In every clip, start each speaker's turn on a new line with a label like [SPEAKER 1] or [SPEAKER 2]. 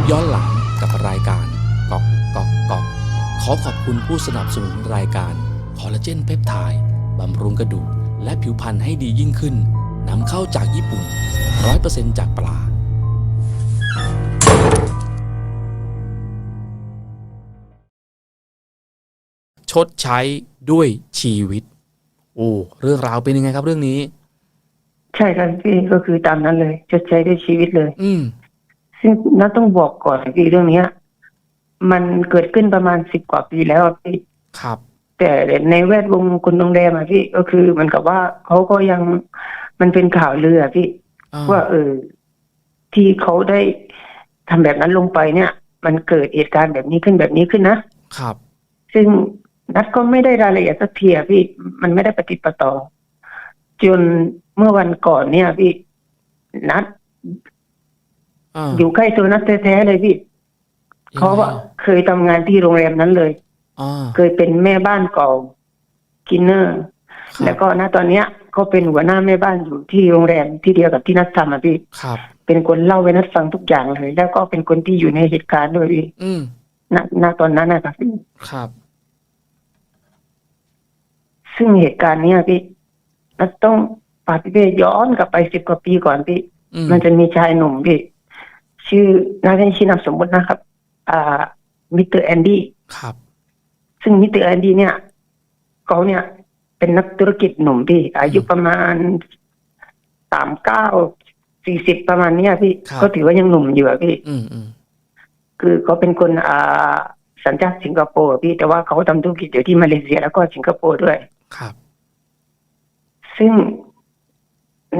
[SPEAKER 1] ปย้อนหลังกับรายการกอกกอกกอกขอขอบคุณผู้สนับสนุนรายการคอลลาเจนเพปไทด์บำรุงกระดูกและผิวพรรณให้ดียิ่งขึ้นนำเข้าจากญี่ปุ่น 100%จากปลาชดใช้ด้วยชีวิต โอ้ เรื่องราวเป็นยังไงครับเรื่องนี้
[SPEAKER 2] ใช่ครับพี่ก็คือตามนั้นเลย ชดใช้ด้วยชีวิตเลย
[SPEAKER 1] อืม
[SPEAKER 2] ซึ่งนัทต้องบอกก่อนพี่เรื่องเนี้ย มันเกิดขึ้นประมาณสิบกว่าปีแล้วอะพี่
[SPEAKER 1] ครับ
[SPEAKER 2] แต่ในแวดวงคนโรงแรมอะพี่ก็คือเหมันกับว่าเขาก็ยังมันเป็นข่าวลืออะพี่
[SPEAKER 1] อ่า
[SPEAKER 2] ว่าเออ ที่เขาได้ทำแบบนั้นลงไปเนี่ย มันเกิดเหตุการณ์แบบนี้ขึ้นแบบนี้ขึ้นนะ ครับ ซึ่งนัดก็ไม่ได้รายละเอียดสักทีอะพี่มันไม่ได้ปฏิดประต่อ จนเมื่อวันก่อนเนี่ยพี่ นัด
[SPEAKER 1] อ่า
[SPEAKER 2] อยู่ใกล้ตัวนัดแท้ๆเลยพี่
[SPEAKER 1] ยังไง
[SPEAKER 2] เขาว่าเคยทำงานที่โรงแรมนั้นเลย
[SPEAKER 1] อ่า
[SPEAKER 2] เคยเป็นแม่บ้านเก่ากินเนอร์
[SPEAKER 1] ครับ
[SPEAKER 2] แล้วก็ณตอนเนี้ยเขาเป็นหัวหน้าแม่บ้านอยู่ที่โรงแรมที่เดียวกับที่นัดทำอะพี่
[SPEAKER 1] ครับ
[SPEAKER 2] เป็นคนเล่าให้นัดฟังทุกอย่างเลย แล้วก็เป็นคนที่อยู่ในเหตุการณ์ด้วยพี่
[SPEAKER 1] อืม
[SPEAKER 2] ณณตอนนั้นนะครับพี่
[SPEAKER 1] ครับ
[SPEAKER 2] ซึ่งเหตุการณ์เนี้ยพี่นัดต้องปาพี่เป้ย้อนกลับไปสิบกว่าปีก่อนพี่
[SPEAKER 1] อืม
[SPEAKER 2] มันจะมีชายหนุ่มพี่ ชื่อน่าจะชื่อนามสมมตินะครับอ่ามิสเตอร์แอนดี้
[SPEAKER 1] ครับ
[SPEAKER 2] ซึ่งมิสเตอร์แอนดี้เนี่ยเขาเนี่ยเป็นนักธุรกิจหนุ่มพี่ อายุประมาณสามเก้าสี่สิบประมาณเนี้ยพี่ก็ถือว่ายังหนุ่มอยู่อะพี่
[SPEAKER 1] อืมอืม
[SPEAKER 2] คือเขาเป็นคนอ่าสัญชาติสิงคโปร์อะพี่ แต่ว่าเขาทำธุรกิจอยู่ที่มาเลเซียแล้วก็สิงคโปร์ด้วย
[SPEAKER 1] ครับ
[SPEAKER 2] ซึ่ง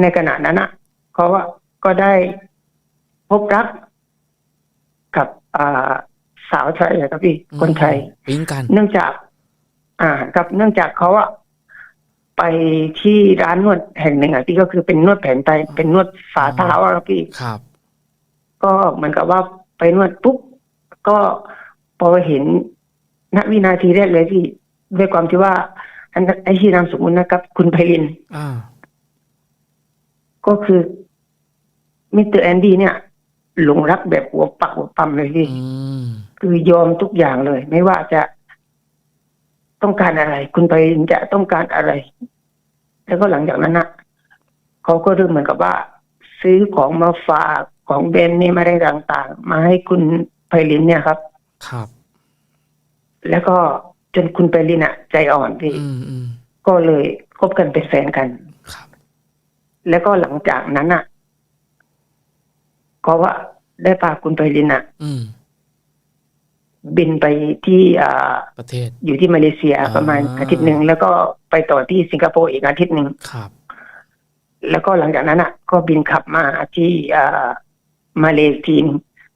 [SPEAKER 2] ในขณะนั้นนะเขาว่าก็ได้ พบรักกับอ่าสาวไทยอะครับพี่
[SPEAKER 1] อืม
[SPEAKER 2] คนไทย
[SPEAKER 1] ปิ๊งกัน
[SPEAKER 2] เนื่องจาก อ่า กับเนื่องจากเขาอะไปที่ร้านนวดแห่งหนึ่งอะที่ก็คือเป็นนวดแผนไทยเป็นนวดฝ่าเท้าอะครับพี่
[SPEAKER 1] ครับ
[SPEAKER 2] ก็เหมือนกับว่าไปนวดปุ๊บก็พอเห็นณวินาทีแรกเลยพี่ด้วยความที่ว่าอันไอชื่อนามสมมุตินะครับ คุณไพลิน
[SPEAKER 1] อ่า
[SPEAKER 2] ก็คือมิสเตอร์แอนดี้เนี่ย หลงรักแบบหัวปักหัวปั๊มเลยพี่
[SPEAKER 1] อืม
[SPEAKER 2] คือยอมทุกอย่างเลย ไม่ว่าจะต้องการอะไร คุณไปจะต้องการอะไร แล้วก็หลังจากนั้นนะเขาก็เริ่มเหมือนกับว่า ซื้อของมาฝากของแบรนด์เนมอะไรต่างๆ มาให้คุณไพลินเนี่ยครับ
[SPEAKER 1] ครับ
[SPEAKER 2] แล้วก็จนคุณไพลินอะใจอ่อนพี่
[SPEAKER 1] อืมอืม
[SPEAKER 2] ก็เลยคบกันเป็นแฟนกัน
[SPEAKER 1] ครับ
[SPEAKER 2] แล้วก็หลังจากนั้นอะ ก็ว่าได้พาคุณไพลินอะ
[SPEAKER 1] อืม
[SPEAKER 2] บินไปที่อ่า
[SPEAKER 1] ประเทศ
[SPEAKER 2] อยู่ที่มาเลเซีย
[SPEAKER 1] อ่า
[SPEAKER 2] ประมาณอาทิตย์หนึ่งแล้วก็ไปต่อที่สิงคโปร์อีกอาทิตย์หนึ่ง
[SPEAKER 1] ครับ
[SPEAKER 2] แล้วก็หลังจากนั้นอะก็บินขับมาที่อ่ามาเลเซีย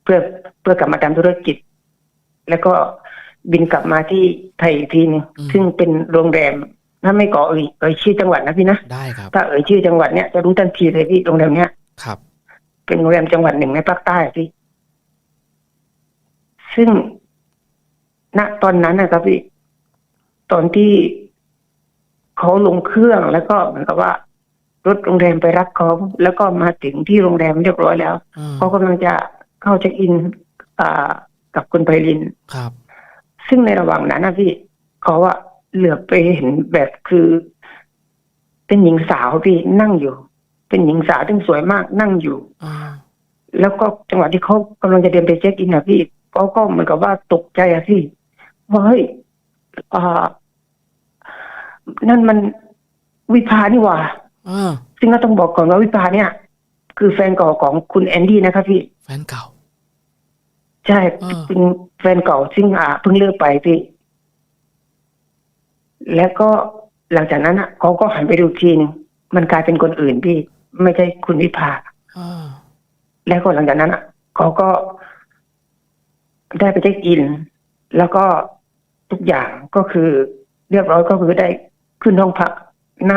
[SPEAKER 2] เพื่อเพื่อกลับมาทำธุรกิจ แล้วก็บินกลับมาที่ไทยอีกทีหนึง
[SPEAKER 1] อืม
[SPEAKER 2] ซึ่งเป็นโรงแรมถ้าไม่ก่อเอ่ยเอ่ยชื่อจังหวัดนะพี่นะ
[SPEAKER 1] ได้ครับ
[SPEAKER 2] ถ้าเอ่ยชื่อจังหวัดเนี้ยจะรู้ทันทีเลยพี่โรงแรมเนี้ย
[SPEAKER 1] ครับ
[SPEAKER 2] เป็นโรงแรมจังหวัดหนึ่งในภาคใต้พี่ ซึ่งณตอนนั้นนะครับพี่ ตอนที่เขาลงเครื่องแล้วก็เหมือนกับว่ารถโรงแรมไปรับเขาแล้วก็มาถึงที่โรงแรมเรียบร้อยแล้ว
[SPEAKER 1] อ่า
[SPEAKER 2] เขากำลังจะเข้าเช็คอินอ่ากับคุณไพลิน
[SPEAKER 1] ครับ
[SPEAKER 2] ซึ่งในระหว่างนั้นนะพี่เขาว่าเหลือบไปเห็นแบบคือ เป็นหญิงสาวพี่นั่งอยู่ เป็นหญิงสาวที่สวยมากนั่งอยู่
[SPEAKER 1] อ่า
[SPEAKER 2] แล้วก็จังหวะที่เขากำลังจะเดินไปเช็คอินนะพี่เขาก็เหมือนกับว่าตกใจอะพี่ว่าเฮ้ยอ่า นั่นมันวิภานี่หว่า
[SPEAKER 1] อ่า
[SPEAKER 2] ซึ่งก็ต้องบอกก่อนว่าวิภาเนี่ย คือแฟนเก่าของคุณแอนดี้นะครับพี่
[SPEAKER 1] แฟนเก่า
[SPEAKER 2] ใช่
[SPEAKER 1] อ่า
[SPEAKER 2] เป็นแฟนเก่าซึ่งอ่าเพิ่งเลิกไปพี่ แล้วก็หลังจากนั้นอะเขาก็หันไปดูอีกทีหนึงมันกลายเป็นคนอื่นพี่ ไม่ใช่คุณวิภา
[SPEAKER 1] อ่า
[SPEAKER 2] แล้วก็หลังจากนั้นอะเขาก็ได้ไปเช็คอิน แล้วก็ทุกอย่างก็คือเรียบร้อยก็คือได้ขึ้นห้องพักณ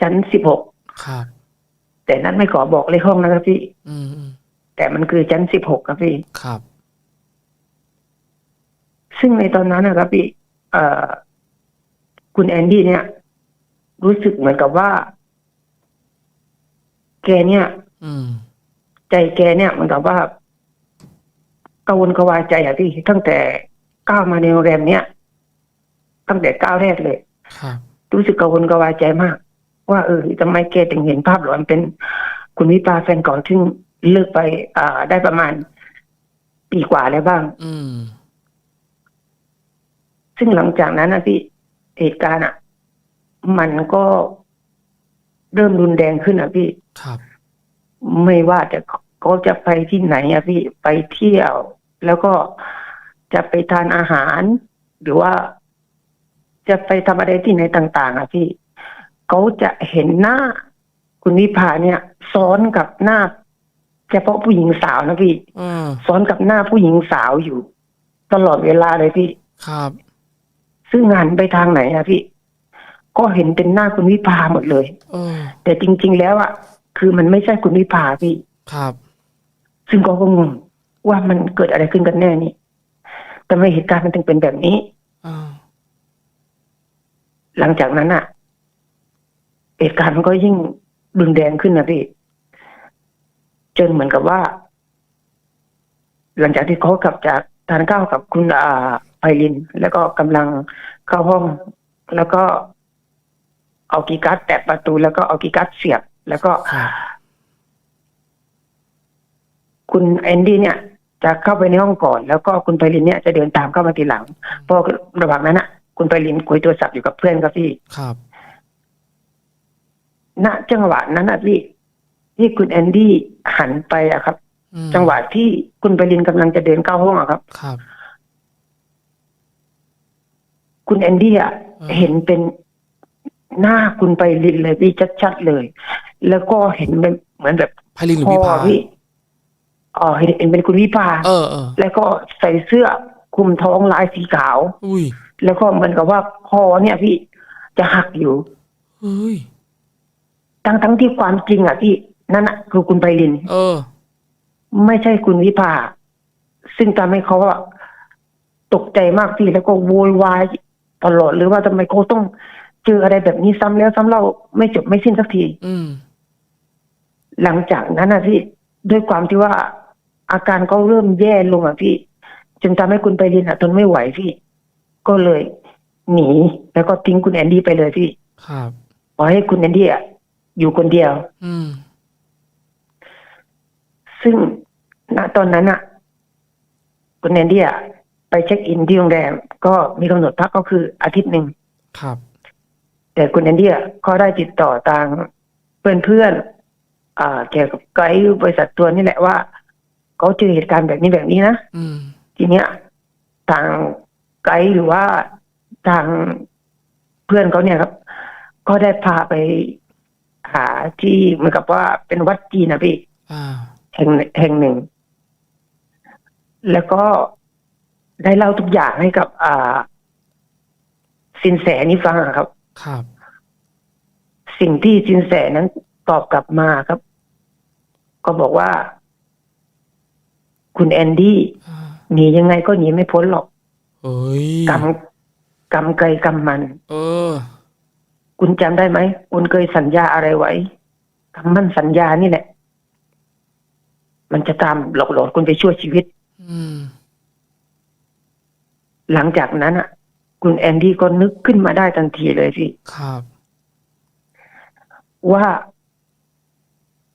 [SPEAKER 2] ชั้นสิบหก
[SPEAKER 1] ครับ
[SPEAKER 2] แต่นั้นไม่ขอบอกเลขห้องนะครับพี่
[SPEAKER 1] อืมอืม
[SPEAKER 2] แต่มันคือชั้นสิบหกครับพี่
[SPEAKER 1] ครับ
[SPEAKER 2] ซึ่งในตอนนั้นนะครับพี่เอ่อคุณแอนดี้เนี่ย รู้สึกเหมือนกับว่า แกเนี่ย
[SPEAKER 1] อืม
[SPEAKER 2] ใจแกเนี่ยเหมือนกับว่ากังวลกระวายใจอะพี่ตั้งแต่ก้าวมาในโรงแรมเนี้ยตั้งแต่ก้าวแรกเลย
[SPEAKER 1] ครับ
[SPEAKER 2] รู้สึกกังวลกระวายใจมาก ว่าเออทำไมแกถึงเห็นภาพหลอนเป็นคุณวิปาแฟนเก่อนซึ่งเลิกไป อ่า ได้ประมาณปีกว่าแล้วบ้าง
[SPEAKER 1] อืม
[SPEAKER 2] ซึ่งหลังจากนั้นนะพี่เหตุการณ์อะ มันก็เริ่มรุนแรงขึ้นอะพี่
[SPEAKER 1] ครับ
[SPEAKER 2] ไม่ว่าจะเขาจะไปที่ไหนอะพี่ไปเที่ยว แล้วก็จะไปทานอาหาร หรือว่า จะไปทำอะไรที่ไหนต่าง ๆอะพี่เขาจะเห็นหน้า คุณวิภาเนี่ย ซ้อนกับหน้าเฉพาะผู้หญิงสาวนะพี่
[SPEAKER 1] อืม
[SPEAKER 2] ซ้อนกับหน้าผู้หญิงสาวอยู่ ตลอดเวลาเลยพี่
[SPEAKER 1] ครับ
[SPEAKER 2] ซึ่งหันไปทางไหนอะพี่ ก็เห็นเป็นหน้าคุณวิภาหมดเลย
[SPEAKER 1] เออ
[SPEAKER 2] แต่จริง ๆ แล้วอะ คือมันไม่ใช่คุณวิภาพี่
[SPEAKER 1] ครับ
[SPEAKER 2] ซึ่งก็งงว่ามันเกิดอะไรขึ้นกันแน่นี่แต่ไม่เหตุการณ์มันถึงเป็นแบบนี้
[SPEAKER 1] อ่า
[SPEAKER 2] หลังจากนั้นอะเหตุการณ์มันก็ยิ่งรุนแรงขึ้นนะพี่จนเหมือนกับว่า หลังจากที่เขากลับจากทานข้าวกับคุณอาไพลิน แล้วก็กำลังเข้าห้อง แล้วก็เอากีย์การ์ดแตะประตูแล้วก็เอากีย์การ์ดเสียบ แล้วก็
[SPEAKER 1] ครับ
[SPEAKER 2] คุณแอนดี้เนี่ย จะเข้าไปในห้องก่อน แล้วก็คุณไพลินเนี่ยจะเดินตามเข้ามาทีหลังเพราะระหว่างนั้นอะ คุณไพลินคุยโทรศัพท์อยู่กับเพื่อนครับพี่
[SPEAKER 1] ครับ
[SPEAKER 2] ณจังหวะนั้นอะพี่ที่คุณแอนดี้หันไปอะครับ
[SPEAKER 1] อืม
[SPEAKER 2] จังหวะที่คุณไพลินกำลังจะเดินเข้าห้องอะครับ
[SPEAKER 1] ครับ
[SPEAKER 2] คุณแอนดี้อะ
[SPEAKER 1] อืม
[SPEAKER 2] เห็นเป็นหน้าคุณไพลินเลยพี่ชัดๆเลย แล้วก็เห็นเป็นเหมือนแบบ
[SPEAKER 1] ไพลินหรือ
[SPEAKER 2] พ่
[SPEAKER 1] วิ
[SPEAKER 2] อ
[SPEAKER 1] ภา
[SPEAKER 2] พี่อ๋อเห็นเห็นเป็นคุณวิภา
[SPEAKER 1] เออเออ
[SPEAKER 2] แล้วก็ใส่เสื้อคลุมท้องลายสีขาว
[SPEAKER 1] อุ้ย
[SPEAKER 2] แล้วก็เหมือนกับว่าคอเนี่ยพี่จะหักอยู่
[SPEAKER 1] เฮ้ย
[SPEAKER 2] ทั้งทั้งที่ความจริงอะพี่นั่นอะคือคุณไพลิน
[SPEAKER 1] เออ
[SPEAKER 2] ไม่ใช่คุณวิภา ซึ่งทำให้เขาอะตกใจมากพี่แล้วก็โวยวายตลอดหรือว่าทำไมเขาต้องเจออะไรแบบนี้ซ้ำแล้วซ้ำเล่าไม่จบไม่สิ้นสักที
[SPEAKER 1] อืม
[SPEAKER 2] หลังจากนั้นนะพี่ด้วยความที่ว่าอาการเขาเริ่มแย่ลงอะพี่ จนทำให้คุณไปเรียนอะทนไม่ไหวพี่ ก็เลย หนี แล้วก็ทิ้งคุณแอนดี้ไปเลยพี่
[SPEAKER 1] ครับ
[SPEAKER 2] ปล่อยให้คุณแอนดี้อะอยู่คนเดียว
[SPEAKER 1] อืม
[SPEAKER 2] ซึ่งณตอนนั้นอะ คุณแอนดี้อะไปเช็คอินที่โรงแรมก็มีกำหนดพักก็คืออาทิตย์หนึ่ง
[SPEAKER 1] ครับ
[SPEAKER 2] แต่คุณแอนดี้อะก็ได้ติดต่อทางเพื่อนเพื่อนๆอ่า เกี่ยวกับไกด์บริษัทตัวนี่แหละว่าเขาเจอเหตุการณ์แบบนี้แบบนี้นะ
[SPEAKER 1] อืม
[SPEAKER 2] ทีเนี้ย ทางไกด์หรือว่าทางเพื่อนเขาเนี่ยครับ ก็ได้พาไปหาที่เหมือนกับว่าเป็นวัดจีนนะพี่
[SPEAKER 1] อ่า
[SPEAKER 2] แห่งแห่งหนึ่ง แล้วก็ได้เล่าทุกอย่างให้กับ อ่า สินแสนี้ฟังอะครับ
[SPEAKER 1] ครับ
[SPEAKER 2] สิ่งที่สินแสนั้น ตอบกลับมาครับ ก็บอกว่า คุณแอนดี้
[SPEAKER 1] อ่า
[SPEAKER 2] หนียังไงก็หนีไม่พ้นหรอก
[SPEAKER 1] เฮ้ย
[SPEAKER 2] กรรมกรรมไกลกรรมมัน
[SPEAKER 1] เออ
[SPEAKER 2] คุณจำได้ไหมคุณเคยสัญญาอะไรไว้คำมั่นสัญญานี่แหละ มันจะตามหลอกหลอนคุณไปชั่วชีวิต
[SPEAKER 1] อืม
[SPEAKER 2] หลังจากนั้นอะ คุณแอนดี้ก็นึกขึ้นมาได้ทันทีเลยพี่
[SPEAKER 1] ครับ
[SPEAKER 2] ว่า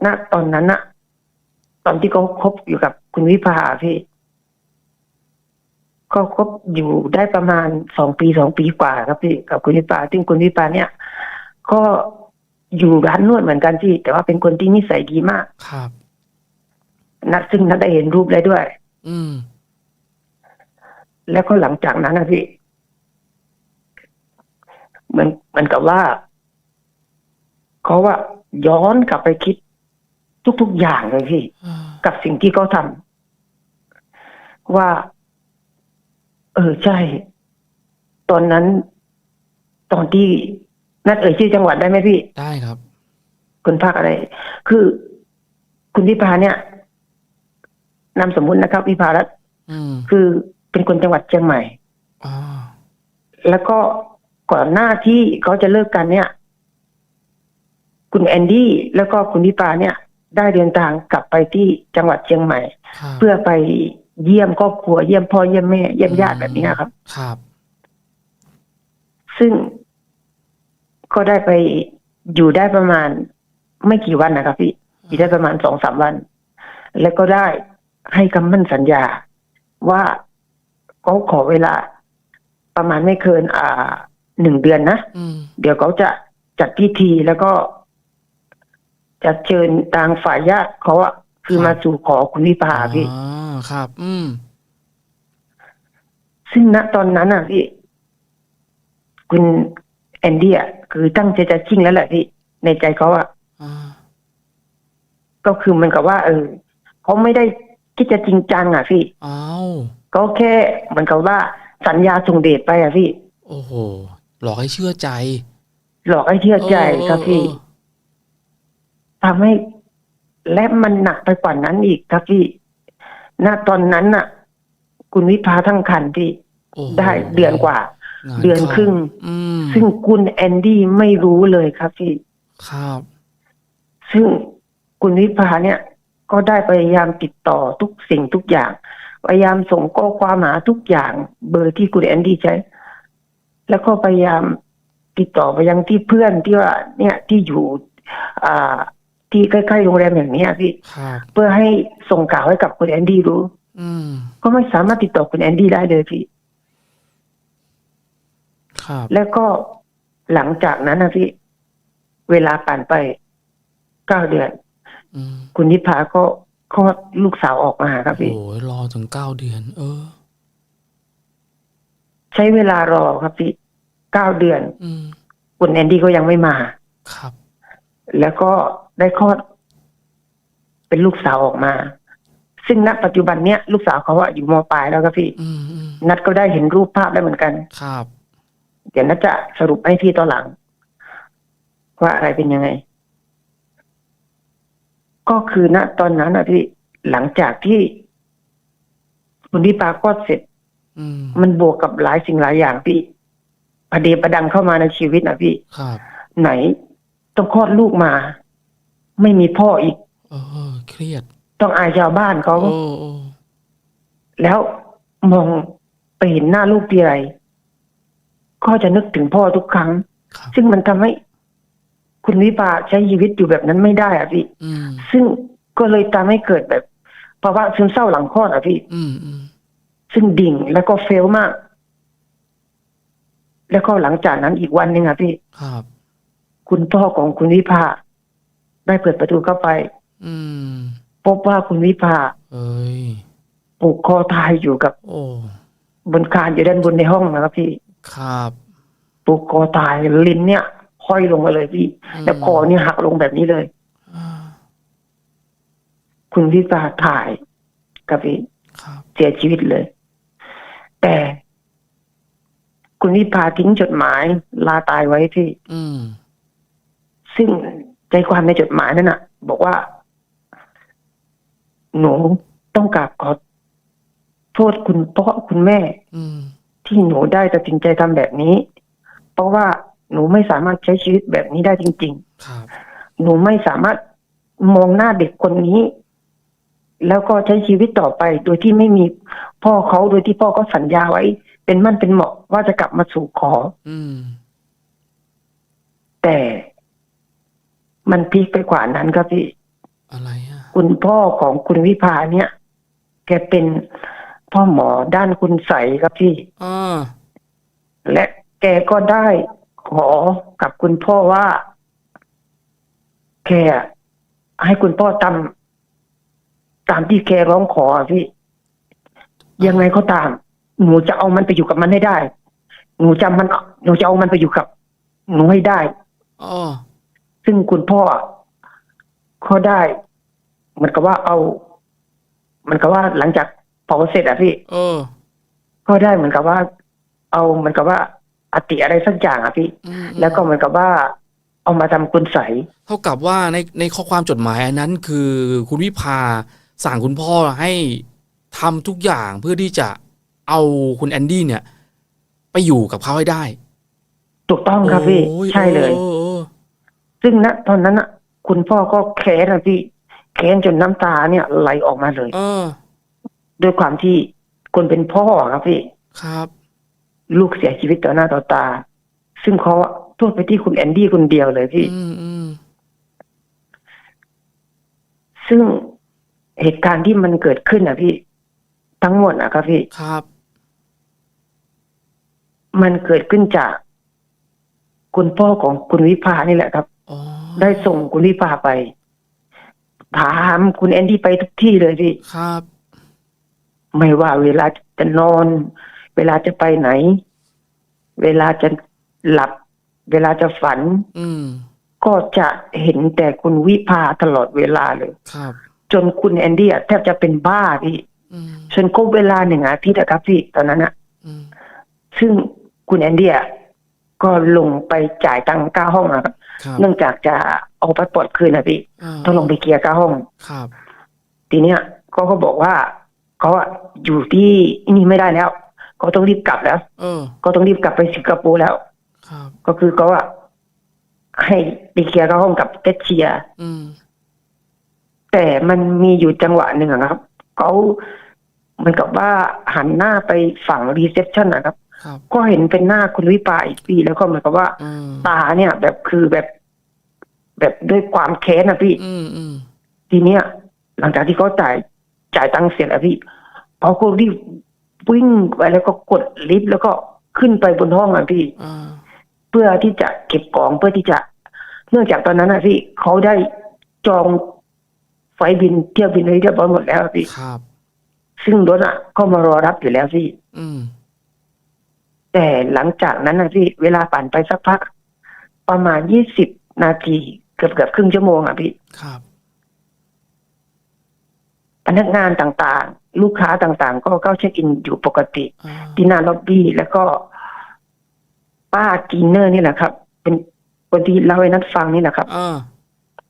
[SPEAKER 2] ณตอนนั้นอะตอนที่เขาคบอยู่กับคุณวิภาพี่ก็คบอยู่ได้ประมาณสองปีสองปีกว่าครับพี่กับคุณวิภาซึ่งคุณวิภาเนี่ย ก็อยู่ร้านนวดเหมือนกันพี่ แต่ว่าเป็นคนที่นิสัยดีมาก
[SPEAKER 1] ครับ
[SPEAKER 2] นักซึ่งนักได้เห็นรูปได้ด้วย
[SPEAKER 1] อืม
[SPEAKER 2] แล้วก็หลังจากนั้นนะพี่เหมือนเหมือนกับว่าเขาว่าย้อนกลับไปคิด ทุก ๆ อย่างเลยพี่
[SPEAKER 1] อ่า
[SPEAKER 2] กับสิ่งที่เขาทำว่า เออใช่ ตอนนั้น ตอนที่นัดเอ่ยชื่อจังหวัดได้ไหมพี่
[SPEAKER 1] ได้ครับ
[SPEAKER 2] คุณภาคอะไร คือคุณวิภาเนี่ยนามสมมุตินะครับ วิภารัตน์
[SPEAKER 1] อืม
[SPEAKER 2] คือเป็นคนจังหวัดเชียงใหม่
[SPEAKER 1] อ่า
[SPEAKER 2] แล้วก็ก่อนหน้าที่เขาจะเลิกกันเนี่ย คุณแอนดี้แล้วก็คุณวิปาเนี่ย ได้เดินทางกลับไปที่จังหวัดเชียงใหม่
[SPEAKER 1] ครับ
[SPEAKER 2] เพื่อไปเยี่ยมครอบครัวเยี่ยมพ่อเยี่ยมแม่เยี่ยมญาติแบบนี้ครับ
[SPEAKER 1] ครับ
[SPEAKER 2] ซึ่งก็ได้ไปอยู่ได้ประมาณไม่กี่วันนะครับพี่อยู่ได้ประมาณสองสามวัน แล้วก็ได้ให้คำมั่นสัญญาว่าเขาขอเวลาประมาณไม่เกิน อ่าหนึ่งเดือนนะ
[SPEAKER 1] อืม
[SPEAKER 2] เดี๋ยวเขาจะจัดพิธีแล้วก็ จะเชิญทางฝ่ายญาติเขาอะคือมาสู่ขอคุณวิภาพี่
[SPEAKER 1] อ๋อครับ อืม
[SPEAKER 2] ซึ่งณตอนนั้นอะพี่ คุณแอนดี้อะคือตั้งใจจะชิ่งแล้วแหละพี่ ในใจเขาอะ
[SPEAKER 1] อ่า
[SPEAKER 2] ก็คือเหมันกับว่า เออเขาไม่ได้คิดจะจริงจังอะพี่
[SPEAKER 1] อ้าว
[SPEAKER 2] ก็แค่เหมือนกับว่าสัญญาส่งเดชไปอะพี่
[SPEAKER 1] โอ้โห หลอกให้เชื่อใจ
[SPEAKER 2] หลอกให้เชื่อใจครับพี่
[SPEAKER 1] เออ
[SPEAKER 2] ทำให้และมันหนักไปกว่านั้นอีกครับพี่ณตอนนั้นน่ะ คุณวิภาทั้งคันที่
[SPEAKER 1] โอ้โห
[SPEAKER 2] ได้เดือนกว่า
[SPEAKER 1] งา
[SPEAKER 2] เดือนครึ่ง
[SPEAKER 1] อืม
[SPEAKER 2] ซึ่งคุณแอนดี้ไม่รู้เลยครับพี่
[SPEAKER 1] ครับ
[SPEAKER 2] ซึ่งคุณวิภาเนี่ย ก็ได้พยายามติดต่อทุกสิ่งทุกอย่าง พยายามส่งข้อความหาทุกอย่าง เบอร์ที่คุณแอนดี้ใช้ แล้วก็พยายามติดต่อไปยังที่เพื่อนที่ว่า เนี่ยที่อยู่ อ่า ที่ใกล้ๆโรงแรมอย่างเนี้ยพี่
[SPEAKER 1] ครับ
[SPEAKER 2] เพื่อให้ส่งข่าวให้กับคุณแอนดี้รู้
[SPEAKER 1] อืม
[SPEAKER 2] ก็ไม่สามารถติดต่อคุณแอนดี้ได้เลยพี่
[SPEAKER 1] ครับ
[SPEAKER 2] แล้วก็หลังจากนั้นนะพี่ เวลาผ่านไปเก้าเดือน
[SPEAKER 1] อืม
[SPEAKER 2] คุณนิพาก็คลอดลูกสาวออกมาครับพี่
[SPEAKER 1] โอ้ยรอถึงเก้าเดือน เออ
[SPEAKER 2] ใช้เวลารอครับพี่เก้าเดือน
[SPEAKER 1] อืม
[SPEAKER 2] คุณแอนดี้ก็ยังไม่มา
[SPEAKER 1] ครับ
[SPEAKER 2] แล้วก็ ได้คลอด เป็นลูกสาวออกมา ซึ่งณปัจจุบันเนี้ยลูกสาวเขาอะอยู่มปลายแล้วครับพี่
[SPEAKER 1] อืมอืม
[SPEAKER 2] นัดก็ได้เห็นรูปภาพแล้วเหมือนกัน
[SPEAKER 1] ครับ
[SPEAKER 2] เดี๋ยวนัดจะสรุปให้พี่ตอนหลัง ว่าอะไรเป็นยังไง ก็คือณตอนนั้นนะพี่หลังจากที่คุณวิปาคลอดเสร็จ
[SPEAKER 1] อืม
[SPEAKER 2] มันบวกกับหลายสิ่งหลายอย่างพี่ประเดประดังเข้ามาในชีวิตนะพี่
[SPEAKER 1] ครับ
[SPEAKER 2] ไหนต้องคลอดลูกมา ไม่มีพ่ออีก
[SPEAKER 1] เออเครียด
[SPEAKER 2] ต้องอายชาวบ้านเขา
[SPEAKER 1] โอ้โอ้
[SPEAKER 2] แล้วมองไปเห็นหน้าลูกทีไรก็จะนึกถึงพ่อทุกครั้ง
[SPEAKER 1] ครับ
[SPEAKER 2] ซึ่งมันทำให้ คุณวิภาใช้ชีวิตอยู่แบบนั้นไม่ได้อะพี่
[SPEAKER 1] อืม
[SPEAKER 2] ซึ่งก็เลยทำให้เกิดแบบภาวะซึมเศร้าหลังคลอดอะพี่
[SPEAKER 1] อืมอืม
[SPEAKER 2] ซึ่งดิ่งแล้วก็เฟลมาก แล้วก็หลังจากนั้นอีกวันหนึ่งอะพี่
[SPEAKER 1] ครับ
[SPEAKER 2] คุณพ่อของคุณวิภา ได้เปิดประตูเข้าไป
[SPEAKER 1] อืม
[SPEAKER 2] พบว่าคุณวิภา
[SPEAKER 1] เอ้ย
[SPEAKER 2] ผูกคอตายอยู่กับ
[SPEAKER 1] โอ้
[SPEAKER 2] บนคานอยู่ด้านบนในห้องนะครับพี่
[SPEAKER 1] ครับ
[SPEAKER 2] ผูกคอตายลิ้นเนี่ยห้อยลงมาเลยพี่
[SPEAKER 1] อืม
[SPEAKER 2] แล้วคอเนี่ยหักลงแบบนี้เลย
[SPEAKER 1] อ่า
[SPEAKER 2] คุณวิภาถ่ายกับพี่
[SPEAKER 1] ครับ
[SPEAKER 2] เสียชีวิตเลย แต่คุณวิภาทิ้งจดหมายลาตายไว้ที่
[SPEAKER 1] อืม
[SPEAKER 2] ซึ่ง ใจความในจดหมายนั้นน่ะ บอกว่า หนูต้องกราบขอโทษคุณพ่อคุณแม่
[SPEAKER 1] อืม
[SPEAKER 2] ที่หนูได้ตัดสินใจทำแบบนี้ เพราะว่าหนูไม่สามารถใช้ชีวิตแบบนี้ได้จริง
[SPEAKER 1] ครับ
[SPEAKER 2] ๆหนูไม่สามารถมองหน้าเด็กคนนี้ แล้วก็ใช้ชีวิตต่อไป โดยที่ไม่มีพ่อเขาโดยที่พ่อก็สัญญาไว้ เป็นมั่นเป็นเหมาะว่าจะกลับมาสู่ขอ
[SPEAKER 1] อืม
[SPEAKER 2] แต่ มันพีคไปกว่านั้นครับพี่
[SPEAKER 1] อะไรอะ
[SPEAKER 2] คุณพ่อของคุณวิภาเนี่ย แกเป็นพ่อหมอด้านคุณใสยครับพี่
[SPEAKER 1] อ่า
[SPEAKER 2] และแกก็ได้ขอกับคุณพ่อว่า แกให้คุณพ่อทำตามที่แกร้องขออะพี่ ยังไงก็ตาม หนูจะเอามันไปอยู่กับมันให้ได้ หนูจะมันหนูจะเอามันไปอยู่กับ หนูให้ได้
[SPEAKER 1] อ๋อ
[SPEAKER 2] ซึ่งคุณพ่อก็ได้เหมือนกับว่าเอาเหมือนกับว่าหลังจากเผาเสร็จอะพี่
[SPEAKER 1] เออ
[SPEAKER 2] ก็ได้เหมือนกับว่า เอาเหมือนกับว่าอติอะไรสักอย่างอะพี่
[SPEAKER 1] อืม
[SPEAKER 2] แล้วก็เหมือนกับว่าเอามาทำคุณใสย
[SPEAKER 1] เท่ากับว่าในในข้อความจดหมายอันนั้นคือคุณวิภาสั่งคุณพ่อให้ทำทุกอย่างเพื่อที่จะเอาคุณแอนดี้เนี่ย ไปอยู่กับเขาให้ได้
[SPEAKER 2] ถูกต้องครับพี่
[SPEAKER 1] โอ้ย
[SPEAKER 2] ใช่เลย
[SPEAKER 1] ออออ
[SPEAKER 2] ซึ่งณตอนนั้นอะคุณพ่อก็แค้นอะพี่แค้นจนน้ำตาเนี่ยไหลออกมาเลย
[SPEAKER 1] เออ
[SPEAKER 2] ด้วยความที่คนเป็นพ่อครับพี่
[SPEAKER 1] ครับ
[SPEAKER 2] ลูกเสียชีวิตต่อหน้าต่อตา ซึ่งเขาโทษไปที่คุณแอนดี้คนเดียวเลยพี่
[SPEAKER 1] อืมอืม
[SPEAKER 2] ซึ่งเหตุการณ์ที่มันเกิดขึ้นนะพี่ ทั้งหมดนะครับพี่
[SPEAKER 1] ครับ
[SPEAKER 2] มันเกิดขึ้นจาก คุณพ่อของคุณวิภานี่แหละครับ
[SPEAKER 1] อ๋อ
[SPEAKER 2] ได้ส่งคุณวิภาไปถามคุณแอนดี้ไปทุกที่เลยพี่
[SPEAKER 1] ครับ
[SPEAKER 2] ไม่ว่าเวลาจะนอน เวลาจะไปไหน เวลาจะหลับ เวลาจะฝัน
[SPEAKER 1] อืม
[SPEAKER 2] ก็จะเห็นแต่คุณวิภาตลอดเวลาเลย
[SPEAKER 1] ครับ
[SPEAKER 2] จนคุณแอนดี้อะแทบจะเป็นบ้าพี่
[SPEAKER 1] อืม
[SPEAKER 2] จนครบเวลาหนึ่งอาทิตย์อะครับพี่ตอนนั้นอะ
[SPEAKER 1] อืม
[SPEAKER 2] ซึ่งคุณแอนดี้อะ ก็ลงไปจ่ายตังค่าห้องอะครับ
[SPEAKER 1] ครับ
[SPEAKER 2] เนื่องจากจะเอาพาสปอร์ตคืนนะพี่าต้องลงไปเคลียร์ค่าห้อง
[SPEAKER 1] ครับ
[SPEAKER 2] ทีเนี้ยเขาก็บอกว่าเขาอะอยู่ที่นี่ไม่ได้แล้วเขาต้องรีบกลับแล้ว
[SPEAKER 1] เออ
[SPEAKER 2] เขาต้องรีบกลับไปสิงคโปร์แล้ว
[SPEAKER 1] ครับ
[SPEAKER 2] ก็คือเขาอะให้ไปเคลียร์ค่าห้องกับเอเชีย
[SPEAKER 1] อืม
[SPEAKER 2] แต่มันมีอยู่จังหวะหนึ่งอะครับเขาเหมือนกับว่าหันหน้าไปฝั่งรีเซพชันนะครับ
[SPEAKER 1] ครับ
[SPEAKER 2] ก็เห็นเป็นหน้าคุณวิปาอีกปีแล้วก็เหมือนกับว่า
[SPEAKER 1] อืม
[SPEAKER 2] ตาเนี่ย แบบคือแบบ แบบด้วยความแค้นนะพี่
[SPEAKER 1] อืมอืม
[SPEAKER 2] ทีเนี้ย หลังจากที่เขาจ่ายจ่ายตังค์เสร็จแล้วพี่เขาก็รีบวิ่งไปแล้วก็กดลิฟต์แล้วก็ขึ้นไปบนห้องอะพี่
[SPEAKER 1] อ่า
[SPEAKER 2] เพื่อที่จะเก็บของเพื่อที่จะ เนื่องจากตอนนั้นนะพี่เขาได้จองไฟล์บินเที่ยวบินไว้เรียบร้อยหมดแล้วอะพี่
[SPEAKER 1] ครับ
[SPEAKER 2] ซึ่งรถอะก็มารอรับอยู่แล้วพี่
[SPEAKER 1] อืม
[SPEAKER 2] แต่หลังจากนั้นนะพี่เวลาผ่านไปสักพัก ประมาณยี่สิบนาทีเกือบเกือบครึ่งชั่วโมงอะพี่
[SPEAKER 1] ครับ
[SPEAKER 2] พนักงานต่างๆ ลูกค้าต่างๆ ก็เข้าเช็คอินอยู่ปกติ
[SPEAKER 1] อ่า
[SPEAKER 2] ที่หน้าล็อบบี้แล้วก็ ป้าจีนเนอร์นี่แหละครับ เป็นคนที่เล่าให้นัดฟังนี่แหละครับ
[SPEAKER 1] อ่า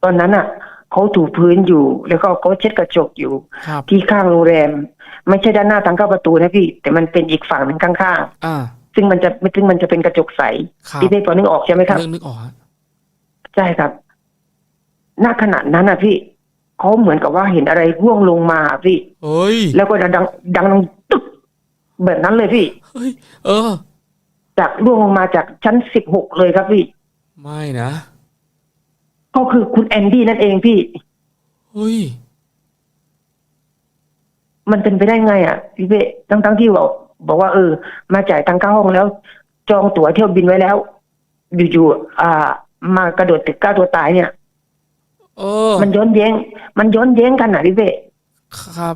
[SPEAKER 2] ตอนนั้นอะเขาถูพื้นอยู่ แล้วก็เขาเช็ดกระจกอยู่
[SPEAKER 1] ครับ
[SPEAKER 2] ที่ข้างโรงแรม ไม่ใช่ด้านหน้าทางเข้าประตูนะพี่ แต่มันเป็นอีกฝั่งหนึ่งข้าง
[SPEAKER 1] อ่า
[SPEAKER 2] ๆ ซึ่งมันจะซึ่งมันจะเป็นกระจกใส
[SPEAKER 1] ครับ
[SPEAKER 2] พี่ได้พอนึกออกใช่ไหมครับ
[SPEAKER 1] นึกนึกออกฮะ
[SPEAKER 2] ใช่ครับ ณ ขณะนั้นนะพี่เขาเหมือนกับว่าเห็นอะไรร่วงลงมาพี่
[SPEAKER 1] เฮ้ย
[SPEAKER 2] แล้วก็ดังดังดังตึ๊บแบบนั้นเลยพี่
[SPEAKER 1] เฮ้ยเออ
[SPEAKER 2] จากร่วงลงมาจากชั้นสิบหกเลยครับพี่
[SPEAKER 1] ไม่นะ
[SPEAKER 2] ก็คือคุณแอนดี้นั่นเองพี่
[SPEAKER 1] เฮ้ย
[SPEAKER 2] มันเป็นไปได้ไง อะพี่เป้ทั้งทั้งๆที่บอก บอกว่าเออ มาจ่ายตังค่าห้องแล้ว จองตั๋วเที่ยวบินไว้แล้ว อยู่ๆอ่า มากระโดดตึกฆ่าตัวตายเนี่ย
[SPEAKER 1] เออ
[SPEAKER 2] มันย้อนแย้ง มันย้อนแย้งกันอะพี่เป้
[SPEAKER 1] ครับ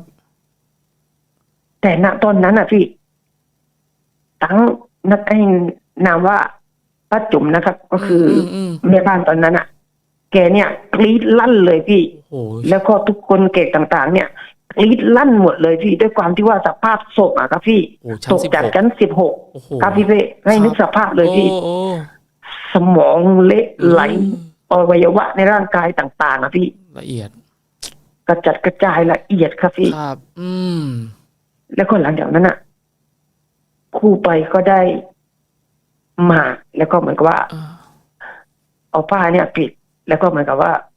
[SPEAKER 2] แต่ณตอนนั้นอะพี่ทั้งนักไอ้นามว่าป้าจุ๋มนะครับ ก็คืออ
[SPEAKER 1] อืม
[SPEAKER 2] แม่บ้านตอนนั้นอะ แกเนี่ยกรี๊ดลั่นเลยพี่
[SPEAKER 1] โอ้โห
[SPEAKER 2] แล้วก็ทุกคนเกตต่าง ๆ เนี่ย กรี๊ดลั่นหมดเลยพี่ด้วยความที่ว่าสภาพศพอะครับพี่
[SPEAKER 1] โอ้โหชั้
[SPEAKER 2] ต
[SPEAKER 1] น
[SPEAKER 2] ก
[SPEAKER 1] สิบ
[SPEAKER 2] จาก
[SPEAKER 1] หก
[SPEAKER 2] ชั้นสิบหก
[SPEAKER 1] โอ้โห
[SPEAKER 2] ครับพี่เป้ให้นึกสภาพเลยพี่
[SPEAKER 1] โอ้โอ้
[SPEAKER 2] สมองเละไหล
[SPEAKER 1] อืม
[SPEAKER 2] อวัยวะในร่างกายต่างๆอะพี่
[SPEAKER 1] ละเอียด
[SPEAKER 2] กระจัดกระจายละเอียดครับพี่
[SPEAKER 1] ครับ อืม
[SPEAKER 2] แล้วก็หลังจากนั้นอะคู่ไปก็ได้มาแล้วก็เหมือนกับว่า
[SPEAKER 1] อ่า
[SPEAKER 2] เอาผ้าเนี่ยปิด แล้วก็เหมือนกับว่าเก็บ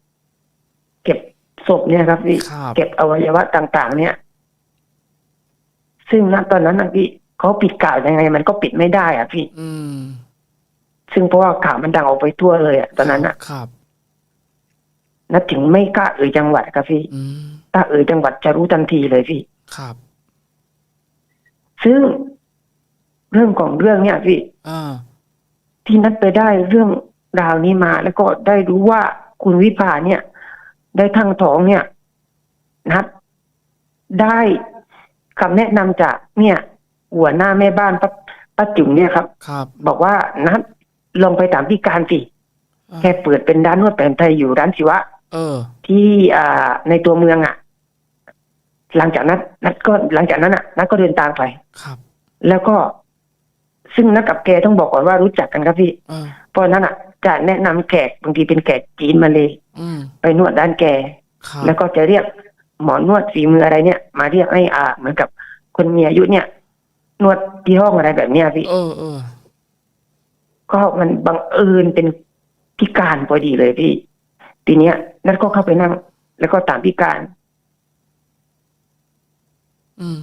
[SPEAKER 2] ศพเนี่ยครับพี่
[SPEAKER 1] ครับ
[SPEAKER 2] เก็บอวัยวะต่าง ๆ เนี่ย ซึ่งณตอนนั้นนะพี่เขาปิดข่าวยังไง มันก็ปิดไม่ได้อะพี่
[SPEAKER 1] อืม
[SPEAKER 2] ซึ่งเพราะว่าข่าวมันดังออกไปทั่วเลยอะตอนนั้นอะ
[SPEAKER 1] ครับ
[SPEAKER 2] นัดถึงไม่กล้าเอ่ยจังหวัดครับพี่
[SPEAKER 1] อืม
[SPEAKER 2] ถ้าเอ่ยจังหวัดจะรู้ทันทีเลยพี่
[SPEAKER 1] ครับ
[SPEAKER 2] ซึ่งเรื่องของเรื่องเนี่ยพี่
[SPEAKER 1] อ่า
[SPEAKER 2] ที่นัดไปได้เรื่องราวนี้มา แล้วก็ได้รู้ว่าคุณวิภาเนี่ย ได้ทั้งท้องเนี่ยนัดได้คำแนะนำจากเนี่ย หัวหน้าแม่บ้านป้าป้าจุ๋มเนี่ยครับ
[SPEAKER 1] ครับ
[SPEAKER 2] บอกว่านัดลองไปถามพี่การสิ
[SPEAKER 1] อ่า
[SPEAKER 2] แค่เปิดเป็นร้านนวดแผนไทยอยู่ร้านศิวะ
[SPEAKER 1] เออ
[SPEAKER 2] ที่อ่าในตัวเมืองอะ หลังจากนั้นนัดก็หลังจากนั้นอะนัดก็เดินตามไป
[SPEAKER 1] ครับ
[SPEAKER 2] แล้วก็ซึ่งนัดกับแกต้องบอกก่อนว่ารู้จักกันครับพี่
[SPEAKER 1] อ่า
[SPEAKER 2] เพราะฉะนั้นอะ จะแนะนำแขกบางทีเป็นแขกจีนมาเลย
[SPEAKER 1] อืม
[SPEAKER 2] ไปนวดด้านแก
[SPEAKER 1] ครับ
[SPEAKER 2] แล้วก็จะเรียกหมอนวดฝีมืออะไรเนี่ย มาเรียกให้อ่าเหมือนกับคนมีอายุเนี่ย นวดที่ห้องอะไรแบบเนี้ยพี่
[SPEAKER 1] เออเออ
[SPEAKER 2] ก็มันบังเอิญเป็นพิการพอดีเลยพี่ ทีเนี้ย นัดก็เข้าไปนั่ง แล้วก็ตามพิการ
[SPEAKER 1] อืม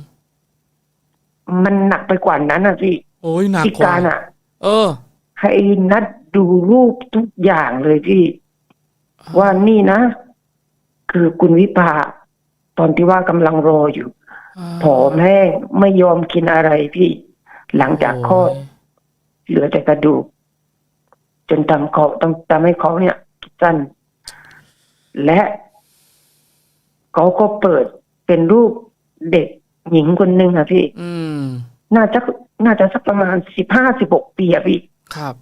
[SPEAKER 2] ไปกว่านั้นอะพี่
[SPEAKER 1] โอ้ยหนัก
[SPEAKER 2] พี่
[SPEAKER 1] กว่า
[SPEAKER 2] การอะ
[SPEAKER 1] เออ
[SPEAKER 2] ให้นัด ดูรูปทุกอย่างเลยพี่ ว่านี่นะ คือคุณวิภา ตอนที่ว่ากำลังรออยู่ผอมแห้งไม่ยอมกินอะไรพี่ หลังจากคลอด
[SPEAKER 1] โย
[SPEAKER 2] เหลือแต่กระดูก จนทำเขาต้องทำให้เขาเนี่ยสั้นและเขาก็เปิดเป็นรูปเด็กหญิงคนหนึ่งอะพี่
[SPEAKER 1] อืม
[SPEAKER 2] น่าจะน่าจะสักประมาณสิบห้าสิบหกปีอะพี่
[SPEAKER 1] ครับ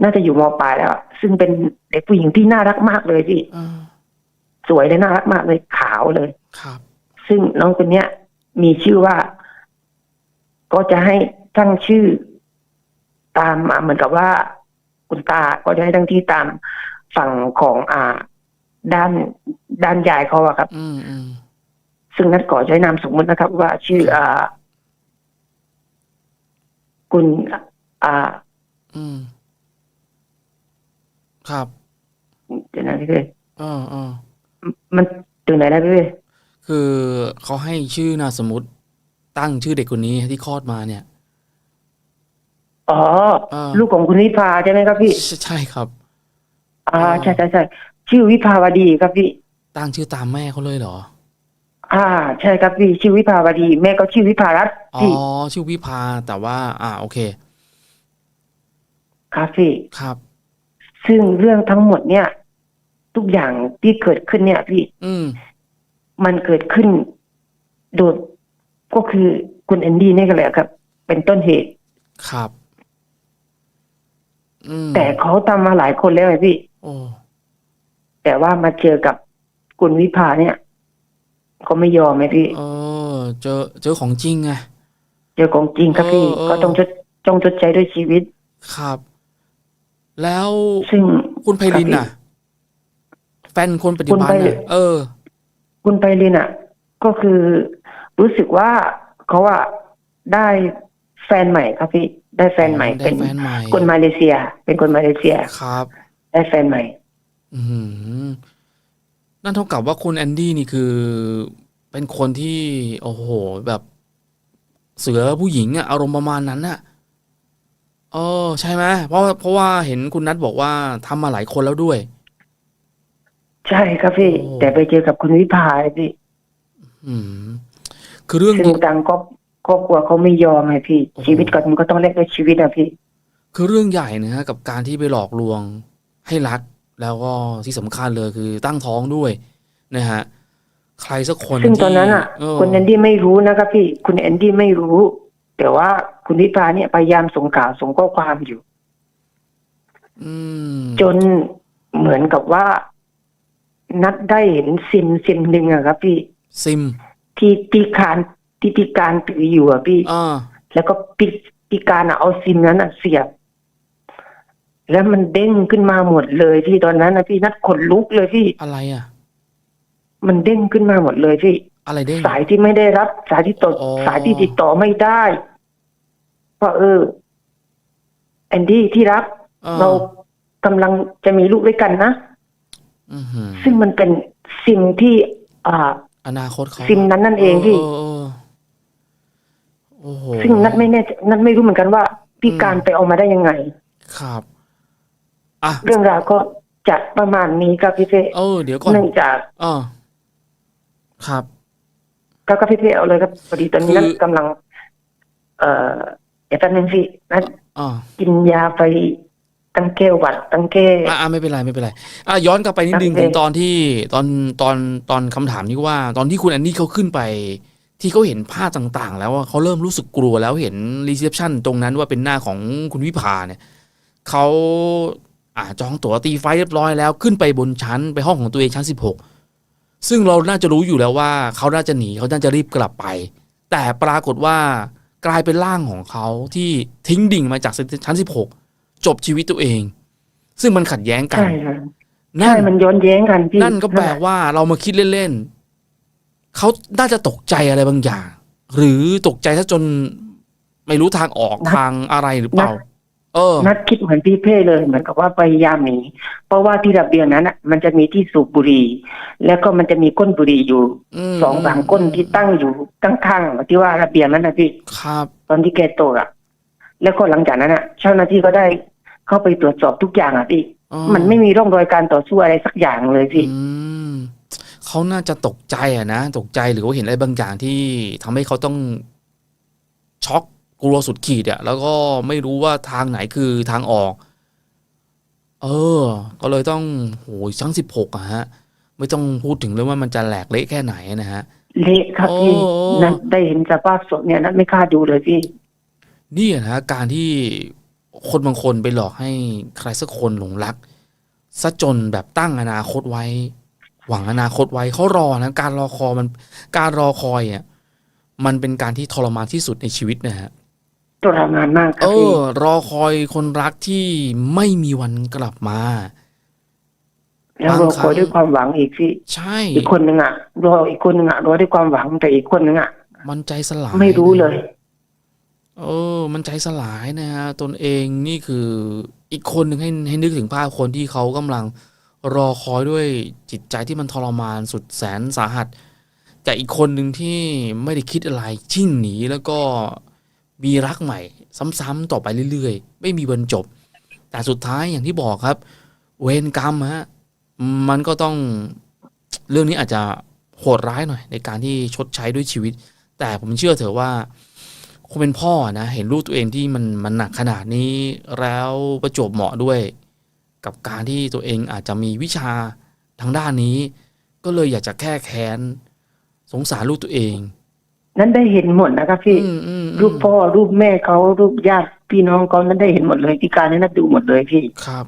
[SPEAKER 2] น่าจะอยู่มปลายแล้วอะซึ่งเป็นเด็กผู้หญิงที่น่ารักมากเลยพี่
[SPEAKER 1] เออ
[SPEAKER 2] สวยและน่ารักมากเลยขาวเลย
[SPEAKER 1] ครับ
[SPEAKER 2] ซึ่งน้องคนเนี้ย มีชื่อว่า ก็จะให้ตั้งชื่อ ตามมาเหมือนกับว่า คุณตาก็จะให้ตั้งที่ตามฝั่งของอ่า ด้านด้านยายเขาอะครับ
[SPEAKER 1] อืมอืม
[SPEAKER 2] ซึ่งนัดก่อใช้นามสมมตินะครับ ว่าชื่ออ่า คุณ อ่า
[SPEAKER 1] อืม ครับ
[SPEAKER 2] เดี๋ยวนะพี่เป้
[SPEAKER 1] เออเออ
[SPEAKER 2] มันถึงไหนแล้วพี่เป้
[SPEAKER 1] คือเขาให้ชื่อนามสมมติตั้งชื่อเด็กคนนี้ที่คลอดมาเนี่ย
[SPEAKER 2] อ๋อ
[SPEAKER 1] อ่า
[SPEAKER 2] ลูกของคุณวิภาใช่ไหมครับพี่
[SPEAKER 1] ใช่ใช่ครับ
[SPEAKER 2] อ่า
[SPEAKER 1] อ่า
[SPEAKER 2] ใช่ใช่ใช่ชื่อวิภาวดีครับพี่
[SPEAKER 1] ตั้งชื่อตามแม่เขาเลยเหรอ
[SPEAKER 2] อ่า ใช่ครับพี่ ชื่อวิภาวดี แม่ก็ชื่อวิภารัตน์
[SPEAKER 1] อ๋อ
[SPEAKER 2] พี่
[SPEAKER 1] ชื่อวิภาแต่ว่า อ่า โอเค
[SPEAKER 2] ครับพี่
[SPEAKER 1] ครับ
[SPEAKER 2] ซึ่งเรื่องทั้งหมดเนี่ย ทุกอย่างที่เกิดขึ้นเนี่ย พี่
[SPEAKER 1] อืม
[SPEAKER 2] มันเกิดขึ้น โดยก็คือคุณแอนดี้นี่ก็แหละครับ เป็นต้นเหตุ
[SPEAKER 1] ครับอืม
[SPEAKER 2] แต่เขาทำมาหลายคนแล้วไงพี่
[SPEAKER 1] โอ้
[SPEAKER 2] แต่ว่ามาเจอกับคุณวิภาเนี่ยเขาไม่ยอมไหมพี่
[SPEAKER 1] เออเจอเจอของจริงไง
[SPEAKER 2] เจอของจริงครับพี่
[SPEAKER 1] เออเออ
[SPEAKER 2] ก็ต้องชดต้องชดใจด้วยชีวิต
[SPEAKER 1] ครับ แล้ว
[SPEAKER 2] ซึ่ง
[SPEAKER 1] คุณไพลิน
[SPEAKER 2] ครับพี่
[SPEAKER 1] น่ะ แฟนคนปัจจุบัน
[SPEAKER 2] คุณไพลิ
[SPEAKER 1] น่ะ
[SPEAKER 2] น
[SPEAKER 1] เออ
[SPEAKER 2] คุณไพลินอะ ก็คือรู้สึกว่าเขาว่าได้แฟนใหม่ครับพี่ได้แฟนใหม่
[SPEAKER 1] ได้
[SPEAKER 2] เป็น
[SPEAKER 1] แฟนใหม่
[SPEAKER 2] คนมาเลเซีย เป็นคนมาเลเซีย
[SPEAKER 1] ครับ
[SPEAKER 2] ได้แฟนใหม่
[SPEAKER 1] อืมนั่นเท่ากับว่าคุณแอนดี้นี่คือเป็นคนที่ โอ้โห แบบเสือผู้หญิงอะอารมณ์ประมาณนั้นน่ะ เออ ใช่ไหมเพราะเพราะว่าเห็นคุณนัทบอกว่าทำมาหลายคนแล้วด้วย
[SPEAKER 2] ใช่ครับพี่
[SPEAKER 1] โอ้
[SPEAKER 2] แต่ไปเจอกับคุณวิภาพี่
[SPEAKER 1] อืม คือเรื่อง
[SPEAKER 2] ซึ่ง
[SPEAKER 1] นี้
[SPEAKER 2] ทางครอบครอบครัวเขาไม่ยอมไงพี่
[SPEAKER 1] โอ้โห
[SPEAKER 2] ชีวิตก็มันก็ต้องแลกด้วยชีวิตอะพี่
[SPEAKER 1] คือเรื่องใหญ่นะฮะกับการที่ไปหลอกลวงให้รัก แล้วก็ที่สำคัญเลยคือตั้งท้องด้วยนะฮะใครสักคน
[SPEAKER 2] ซึ่ง
[SPEAKER 1] ที่
[SPEAKER 2] ตอนนั้นอะ
[SPEAKER 1] เออ
[SPEAKER 2] คุณแอนดี้ไม่รู้นะครับพี่ คุณแอนดี้ไม่รู้ แต่ว่า คุณวิภาเนี่ยพยายามส่งข่าวส่งข้อความอยู่
[SPEAKER 1] อืม
[SPEAKER 2] จนเหมือนกับว่า นัดได้เห็นซิมซิมหนึ่งอะครับ พี่
[SPEAKER 1] ซิม
[SPEAKER 2] ที่ที่คารที่พิการถืออยู่อะพี่
[SPEAKER 1] อ่า
[SPEAKER 2] แล้วก็พิพิการอะเอาซิมนั้นอะเสียบ แล้วมันเด้งขึ้นมาหมดเลยพี่ตอนนั้นนะพี่นัดขนลุกเลยพี่
[SPEAKER 1] อะไรอะ
[SPEAKER 2] มันเด้งขึ้นมาหมดเลยพี่
[SPEAKER 1] อะไรเด้ง
[SPEAKER 2] สายที่ไม่ได้รับ สายที่ตด
[SPEAKER 1] อ๋อ
[SPEAKER 2] สายที่ติดต่อไม่ได้ ว่าเออ แอนดี้ที่รัก
[SPEAKER 1] ออ
[SPEAKER 2] เรากำลังจะมีลูกด้วยกันนะ
[SPEAKER 1] อือหือ
[SPEAKER 2] ซึ่งมันเป็นซิมที่ อ่า
[SPEAKER 1] อนาคตเขา
[SPEAKER 2] ซิมนั้นนั่นเองพี่
[SPEAKER 1] เออเออโอ้โห
[SPEAKER 2] ซึ่งนัดไม่แน่ใจนัดไม่รู้เหมือนกันว่าพี่การไปเอามาได้ยังไง
[SPEAKER 1] ครับ อะ
[SPEAKER 2] เรื่องราวก็จะประมาณนี้ครับพี่เป้
[SPEAKER 1] เออ เดี๋ยวก่อน
[SPEAKER 2] เนื่องจาก
[SPEAKER 1] เออครับ
[SPEAKER 2] ก็ก็พี่เป้เอาเลยครับพอดีตอนนี้
[SPEAKER 1] คือ
[SPEAKER 2] นัดกำลัง เอ่อเดี๋ยวแป๊บนึงพี่นัด
[SPEAKER 1] อ่า
[SPEAKER 2] กินยาไปตั้งแก้หวัดตั้งแก้
[SPEAKER 1] อ่าอ่าไม่เป็นไรไม่เป็นไรอะย้อนกลับไปนิดนึง
[SPEAKER 2] โอเค
[SPEAKER 1] ถึงตอนที่ตอนตอนตอนคำถามที่ว่า ตอนที่คุณแอนนี่เขาขึ้นไป ที่เขาเห็นภาพต่างๆ แล้วว่าเขาเริ่มรู้สึกกลัวแล้วเห็นรีเซพชันตรงนั้นว่าเป็นหน้าของคุณวิภาเนี่ยเขาอ่าจองตั๋วตีไฟเรียบร้อยแล้วขึ้นไปบนชั้นไปห้องของตัวเองชั้นสิบหกซึ่งเราน่าจะรู้อยู่แล้วว่าเขาน่าจะหนีเขาน่าจะรีบกลับไป แต่ปรากฏว่า กลายเป็นร่างของเขาที่ทิ้งดิ่งมาจากชั้นสิบหกจบชีวิตตัวเอง ซึ่งมันขัดแย้งกัน
[SPEAKER 2] ใช่ครับ
[SPEAKER 1] นั่
[SPEAKER 2] ใช่
[SPEAKER 1] น
[SPEAKER 2] มันย้อนแย้งกันพี่
[SPEAKER 1] นั่นก็แปลว่าเรามาคิดเล่นๆเขาน่าจะตกใจอะไรบางอย่าง หรือตกใจซะจนไม่รู้ทางออกทางอะไรหรือเปล่า เออ
[SPEAKER 2] นัดคิดเหมือนพี่เพ่เลยเหมือนกับว่าพยายามหนีเพราะว่าที่ระเบียงนั้นอะมันจะมีที่สูบบุหรี่แล้วก็มันจะมีก้นบุหรี่อยู่
[SPEAKER 1] ม
[SPEAKER 2] สองสามก้นที่ตั้งอยู่ข้างๆที่ว่าระเบียงนั้นนะพี่
[SPEAKER 1] ครับ
[SPEAKER 2] ตอนที่แกโตอะ แล้วก็หลังจากนั้นอะ เจ้าหน้าที่ก็ได้เข้าไปตรวจสอบทุกอย่างอะพี่
[SPEAKER 1] อ๋อ
[SPEAKER 2] มันไม่มีร่องรอยการต่อสู้อะไรสักอย่างเลยพี่
[SPEAKER 1] อืมเขาน่าจะตกใจอะนะ ตกใจหรือว่าเห็นอะไรบางอย่างที่ทำให้เขาต้องช็อก กลัวสุดขีดอะแล้วก็ไม่รู้ว่าทางไหนคือทางออก เออ ก็เลยต้องโหยทั้งสิบหกอะฮะ ไม่ต้องพูดถึงเลยว่ามันจะแหลกเละแค่ไหนนะฮะ
[SPEAKER 2] เละครับพี่
[SPEAKER 1] โอ้
[SPEAKER 2] นัดได้เห็นสภาพศพเนี่ยนัดไม่กล้าดูเลยพี่
[SPEAKER 1] นี่อะนะการที่คนบางคนไปหลอกให้ใครสักคนหลงรักซะจนแบบตั้งอนาคตไว้ หวังอนาคตไว้เขารอนะการรอคอยมันการรอคอยอะมันเป็นการที่ทรมานที่สุดในชีวิตนะฮะ
[SPEAKER 2] ทรมานมากครั
[SPEAKER 1] เอบ
[SPEAKER 2] พี่
[SPEAKER 1] อ รอคอยคนรักที่ไม่มีวันกลับมา
[SPEAKER 2] แล้วรอคอยด้วยความหวังอีกพี่
[SPEAKER 1] ใช่
[SPEAKER 2] อีกคนหนึ่งอะรออีกคนหนึ่งอะรอด้วยความหวังแต่อีกคนหนึ่งอะ
[SPEAKER 1] มันใจสลาย
[SPEAKER 2] ไม่รู้เลย
[SPEAKER 1] เออ มันใจสลายนะฮะตนเองนี่คืออีกคนหนึ่งให้ให้นึกถึงภาพคนที่เขากำลังรอคอยด้วยจิตใจที่มันทรมานสุดแสนสาหัส แต่อีกคนหนึ่งที่ไม่ได้คิดอะไรชิ่งหนีแล้วก็ มีรักใหม่ ซ้ำๆต่อไปเรื่อยๆ ไม่มีวันจบ แต่สุดท้ายอย่างที่บอกครับ เวรกรรมฮะมันก็ต้องเรื่องนี้อาจจะโหดร้ายหน่อย ในการที่ชดใช้ด้วยชีวิต แต่ผมเชื่อเถอะว่าคนเป็นพ่อนะเห็นลูกตัวเองที่มันมันหนักขนาดนี้แล้วประจบเหมาะด้วย กับการที่ตัวเองอาจจะมีวิชาทางด้านนี้ ก็เลยอยากจะแก้แค้น สงสารลูกตัวเอง
[SPEAKER 2] นั้นได้เห็นหมดนะครับพี่
[SPEAKER 1] อืมอืมอืม
[SPEAKER 2] รูปพ่อรูปแม่เขารูปญาติพี่น้องเขานั้นได้เห็นหมดเลยที่การนี้นัดดูหมดเลยพี่
[SPEAKER 1] ครับ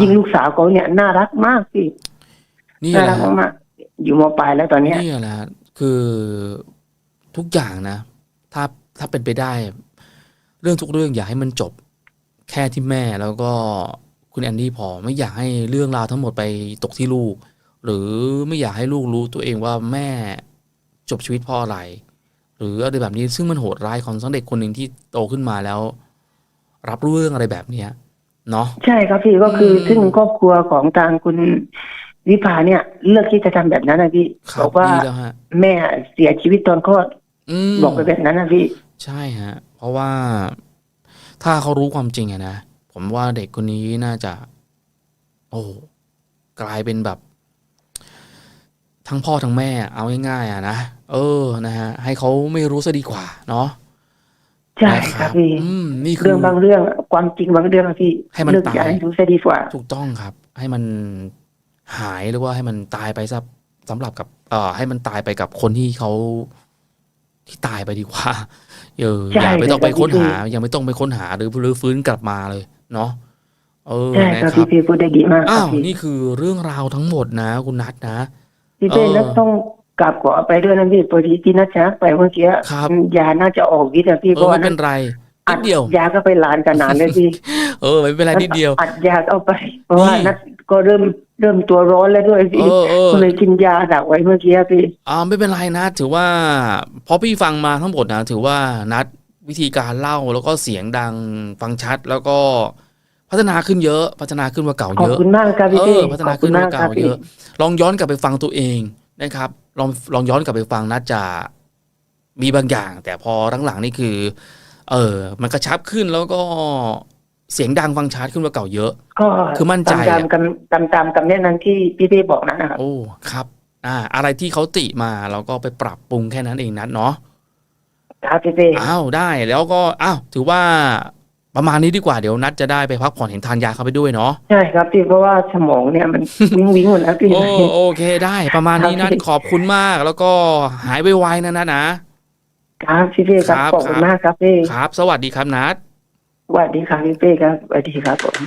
[SPEAKER 2] ยิ่งลูกสาวเขาเนี่ยน่ารักมากพี่
[SPEAKER 1] นี่
[SPEAKER 2] น่า
[SPEAKER 1] แห
[SPEAKER 2] รั
[SPEAKER 1] ละ
[SPEAKER 2] กมากๆอยู่มปลายแล้วตอนเนี้ย
[SPEAKER 1] นี่แหละคือทุกอย่างนะ ถ้าถ้าเป็นไปได้ เรื่องทุกเรื่องอย่าให้มันจบ แค่ที่แม่แล้วก็คุณแอนดี้พอไม่อยากให้เรื่องราวทั้งหมดไปตกที่ลูก หรือไม่อยากให้ลูกรู้ตัวเองว่าแม่จบชีวิตเพราะอะไร หรืออะไรแบบนี้ซึ่งมันโหดร้ายของสังเด็กคนหนึ่งที่โตขึ้นมาแล้ว รับรู้เรื่องอะไรแบบเนี้ยเนาะ
[SPEAKER 2] ใช่ครับพี่ก็คืออ
[SPEAKER 1] ม
[SPEAKER 2] ซึ่งครอบครัวของทางคุณวิภาเนี่ย เลือกที่จะทำแบบนั้นนะพี่
[SPEAKER 1] ครับ
[SPEAKER 2] บอกว่า
[SPEAKER 1] ดีแล้วฮะ
[SPEAKER 2] แม่เสียชีวิตตอนคลอด
[SPEAKER 1] อืม
[SPEAKER 2] บอกไปแบบนั้นนะพี่
[SPEAKER 1] ใช่ฮะ เพราะว่าถ้าเขารู้ความจริงอะนะ ผมว่าเด็กคนนี้น่าจะ โอ้กลายเป็นแบบ ทั้งพ่อทั้งแม่เอาง่ายๆอะนะเออนะฮะให้เขาไม่รู้ซะดีกว่า เนาะ
[SPEAKER 2] ใช่
[SPEAKER 1] นะครับ
[SPEAKER 2] พี่
[SPEAKER 1] อืมนี่คื
[SPEAKER 2] เรื่
[SPEAKER 1] อ
[SPEAKER 2] องบางเรื่องความจริงบางเรื่องอะพี่
[SPEAKER 1] ให้มัน
[SPEAKER 2] เลือก
[SPEAKER 1] ตาย
[SPEAKER 2] อย่าให้รู้ซะดีกว่า
[SPEAKER 1] ถูกต้องครับ ให้มันหายหรือว่าให้มันตายไปซะสำหรับกับ เอ่อ ให้มันตายไปกับคนที่เขาที่ตายไปดีกว่าเออ
[SPEAKER 2] ใช่
[SPEAKER 1] อย่าไม่ต้องไป
[SPEAKER 2] เลยครับ
[SPEAKER 1] ค้นหา
[SPEAKER 2] พี่
[SPEAKER 1] อย่าไม่ต้องไปค้นหาหรือหรือฟื้นกลับมาเลย เนาะเออ
[SPEAKER 2] ใช่
[SPEAKER 1] นะครับ
[SPEAKER 2] พี่พี่พูดได้ดีมากค
[SPEAKER 1] อ้า
[SPEAKER 2] รับ
[SPEAKER 1] ว
[SPEAKER 2] พี่
[SPEAKER 1] นี่คือเรื่องราวทั้งหมดนะ คุณนัทนะ
[SPEAKER 2] พี่เป้
[SPEAKER 1] เออ
[SPEAKER 2] นัทต้องกลับขอไปด้วยนะพี่พอดีที่นัทชักไปเมื่อกี้
[SPEAKER 1] ครับ
[SPEAKER 2] ยาน่าจะออกฤทธิ์อะพี่
[SPEAKER 1] เอ
[SPEAKER 2] เพราะ
[SPEAKER 1] อ
[SPEAKER 2] ว่า
[SPEAKER 1] ไม่เป็นไรนิดเดียว
[SPEAKER 2] ยาก็ไปหลานกันนานเลยพี่
[SPEAKER 1] เออไม่เป็นไรนิดเดียว
[SPEAKER 2] อัดยาเข้าไป เพราะว่า
[SPEAKER 1] นี่
[SPEAKER 2] นัทก็เริ่มเริ่มตัวร้อนแล้วด้วย
[SPEAKER 1] เอ
[SPEAKER 2] พี่
[SPEAKER 1] อเออ
[SPEAKER 2] ก็เลยกินยาดักไว้เมื่อกี้พี่
[SPEAKER 1] อ่าไม่เป็นไรนะถือว่าพอพี่ฟังมาทั้งหมดนะถือว่านัดวิธีการเล่าแล้วก็เสียงดังฟังชัดแล้วก็ พัฒนาขึ้นเยอะ พัฒนาขึ้นกว่าเก่า
[SPEAKER 2] ขอบ
[SPEAKER 1] เยอะ
[SPEAKER 2] คุณมากครับพี่
[SPEAKER 1] เอ
[SPEAKER 2] เป้
[SPEAKER 1] อพัฒนาขึ้นกว่า
[SPEAKER 2] ค
[SPEAKER 1] เก่า
[SPEAKER 2] รับ
[SPEAKER 1] เยอะ ลองย้อนกลับไปฟังตัวเองนะครับ ลองลองย้อนกลับไปฟังนัดจะมีบางอย่าง แต่พอหลังๆนี่คือ เออ มันกระชับขึ้นแล้วก็เสียงดังฟังชัดขึ้นกว่าเก่าเยอะ
[SPEAKER 2] ก็
[SPEAKER 1] คือมั่นใจ
[SPEAKER 2] ตาม
[SPEAKER 1] อะ
[SPEAKER 2] ตามตามตามคำแนะนำที่พี่เป้บอกนะครับ
[SPEAKER 1] โอ้ ครับ อ่า อะไรที่เขาติมาเราก็ไปปรับปรุงแค่นั้นเองนัดเนาะ
[SPEAKER 2] ครับพี่เป้
[SPEAKER 1] อ้าว ได้ แล้วก็ อ้าว ถือว่า ประมาณนี้ดีกว่าเดี๋ยวนัดจะได้ไปพักผ่อนเห็นทานยาเข้าไปด้วยเนาะ
[SPEAKER 2] ใช่ครับพี่เพราะว่าสมองเนี่ยมันวิงวิงหมดแล้วพี่
[SPEAKER 1] โอ้โอเคได้ ประมาณนี้
[SPEAKER 2] ครั
[SPEAKER 1] นั
[SPEAKER 2] บ
[SPEAKER 1] ด
[SPEAKER 2] พี่
[SPEAKER 1] ขอบคุณมาก แล้วก็หายไวๆนะนัดนะครับ
[SPEAKER 2] พี่เป้ครับ
[SPEAKER 1] ครับ
[SPEAKER 2] ขอบคุ
[SPEAKER 1] ค
[SPEAKER 2] ณ
[SPEAKER 1] รับ
[SPEAKER 2] มากครับพี่
[SPEAKER 1] ครับ สวัสดีครับนัด
[SPEAKER 2] สวัสดีครับพี่เป้ครับสวัสดีครับผม